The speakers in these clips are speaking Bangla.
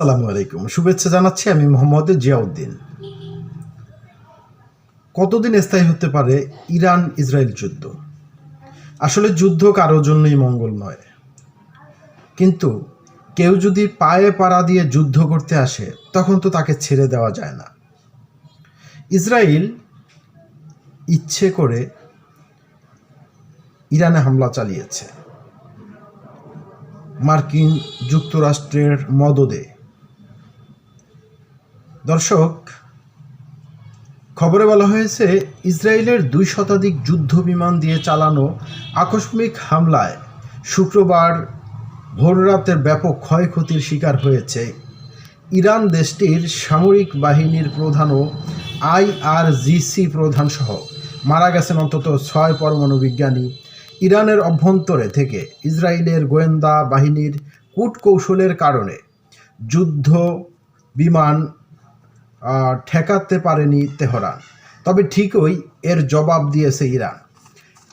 আসসালামু আলাইকুম। শুভেচ্ছা জানাচ্ছি আমি মোহাম্মদ জিয়াউদ্দিন। কতদিন স্থায়ী হতে পারে ইরান ইসরায়েল যুদ্ধ? আসলে যুদ্ধ কারোর জন্যই মঙ্গল নয়। কিন্তু কেউ যদি পায়ে পাড়া দিয়ে যুদ্ধ করতে আসে, তখন তো তাকে ছেড়ে দেওয়া যায় না। ইসরায়েল ইচ্ছে করে ইরানে হামলা চালিয়েছে। মার্কিন যুক্তরাষ্ট্রের মদদে। দর্শক, খবরে বলা হয়েছে, ইসরায়েলের দুই শতাধিক যুদ্ধ বিমান দিয়ে চালানো আকস্মিক হামলায় শুক্রবার ভোররাতের ব্যাপক ক্ষয়ক্ষতির শিকার হয়েছে। ইরান দেশটির সামরিক বাহিনীর প্রধান ও আইআরজিসি প্রধান সহ মারা গেছেন অন্তত ছয় পরমাণু বিজ্ঞানী। ইরানের অভ্যন্তরে থেকে ইসরায়েলের গোয়েন্দা বাহিনীর কূটকৌশলের কারণে যুদ্ধ বিমান ঠেকাতে পারেনি তেহরান। তবে ঠিকই এর জবাব দিয়েছে ইরান।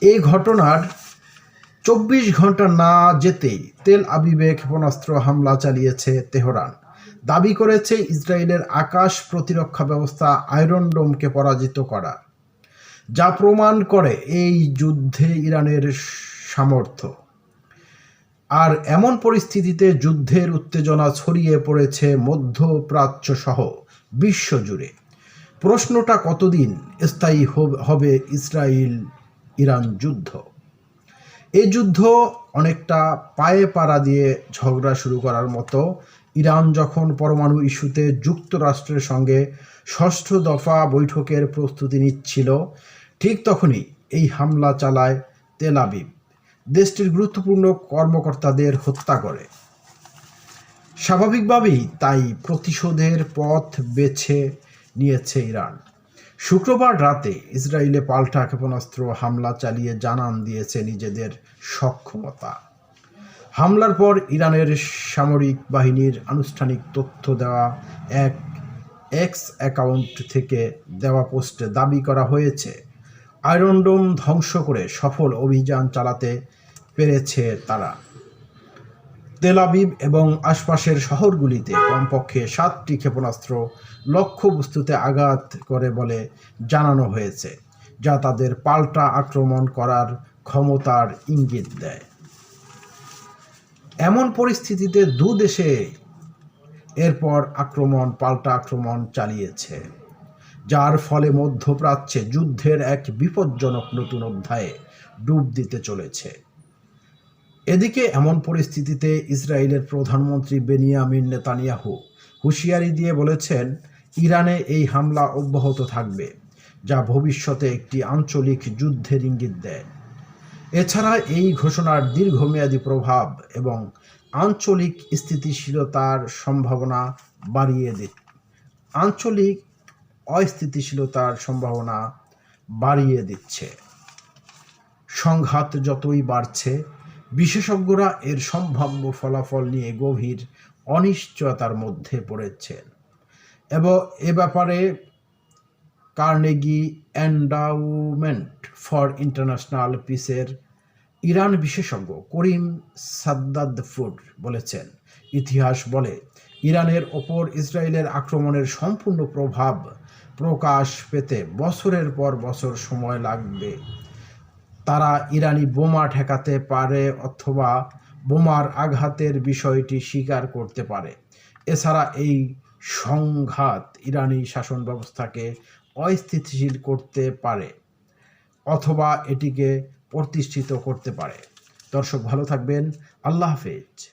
এই ঘটনার চব্বিশ ঘণ্টা না যেতেই তেল আবিবে ক্ষেপণাস্ত্র হামলা চালিয়েছে তেহরান। দাবি করেছে ইসরায়েলের আকাশ প্রতিরক্ষা ব্যবস্থা আয়রন ডোমকে পরাজিত করা, যা প্রমাণ করে এই যুদ্ধে ইরানের সামর্থ্য। আর এমন পরিস্থিতিতে যুদ্ধের উত্তেজনা ছড়িয়ে পড়েছে মধ্যপ্রাচ্য সহ বিশ্বজুড়ে। প্রশ্নটা কতদিন স্থায়ী হবে ইসরায়েল ইরান যুদ্ধ? এই যুদ্ধ অনেকটা পায়ে পাড়া দিয়ে ঝগড়া শুরু করার মতো। ইরান যখন পরমাণু ইস্যুতে যুক্তরাষ্ট্রের সঙ্গে ষষ্ঠ দফা বৈঠকের প্রস্তুতি নিচ্ছিল, ঠিক তখনই এই হামলা চালায় তেল আবিব। দেশটির গুরুত্বপূর্ণ কর্মকর্তাদের হত্যা করে। স্বাভাবিকভাবেই তাই প্রতিশোধের পথ বেছে নিয়েছে ইরান। শুক্রবার রাতে ইসরায়েলে পাল্টা ক্ষেপণাস্ত্র হামলা চালিয়ে জানান দিয়েছে নিজেদের সক্ষমতা। হামলার পর ইরানের সামরিক বাহিনীর আনুষ্ঠানিক তথ্য দেওয়া এক এক্স অ্যাকাউন্ট থেকে দেওয়া পোস্টে দাবি করা হয়েছে আয়রনডোম ধ্বংস করে সফল অভিযান চালাতে পেরেছে তারা। তেল আবিব এবং আশপাশের শহরগুলিতে কমপক্ষে সাতটি ক্ষেপণাস্ত্র লক্ষ্যবস্তুতে আঘাত করে বলে জানানো হয়েছে, যা তাদের পাল্টা আক্রমণ করার ক্ষমতার ইঙ্গিত দেয়। এমন পরিস্থিতিতে দু দেশে এরপর আক্রমণ, পাল্টা আক্রমণ চালিয়েছে, যার ফলে মধ্যপ্রাচ্যে যুদ্ধের এক বিপজ্জনক নতুন অধ্যায়ে ডুব দিতে চলেছে। এদিকে এমন পরিস্থিতিতে ইসরায়েলের প্রধানমন্ত্রী বেনিয়ামিন নেতানিয়াহু হুঁশিয়ারি দিয়ে বলেছেন, ইরানে এই হামলা অব্যাহত থাকবে, যা ভবিষ্যতে একটি আঞ্চলিক যুদ্ধের ইঙ্গিত দেয়। এছাড়া এই ঘোষণার দীর্ঘমেয়াদী প্রভাব এবং আঞ্চলিক স্থিতিশীলতার সম্ভাবনা বাড়িয়ে দিত আঞ্চলিক অস্থিতিশীলতার সম্ভাবনা বাড়িয়ে দিচ্ছে। সংঘাত যতই বাড়ছে বিশেষজ্ঞরা এর সম্ভাব্য ফলাফল নিয়ে গভীর অনিশ্চয়তার মধ্যে পড়েছেন। এবং এ ব্যাপারে কার্নেগি এন্ডাউমেন্ট ফর ইন্টারন্যাশনাল পিসের ইরান বিশেষজ্ঞ করিম সাদ্দাদ ফুড বলেছেন, ইতিহাস বলে, ইরানের ওপর ইসরায়েলের আক্রমণের সম্পূর্ণ প্রভাব প্রকাশ পেতে বছরের পর বছর সময় লাগবে। তারা ইরানি বোমা ঠেকাতে পারে অথবা বোমার আঘাতের বিষয়টি স্বীকার করতে পারে। এছাড়া এই সংঘাত ইরানি শাসন ব্যবস্থাকে অস্থিতিশীল করতে পারে অথবা এটিকে প্রতিষ্ঠিত করতে পারে। দর্শক, ভালো থাকবেন। আল্লাহ হাফেজ।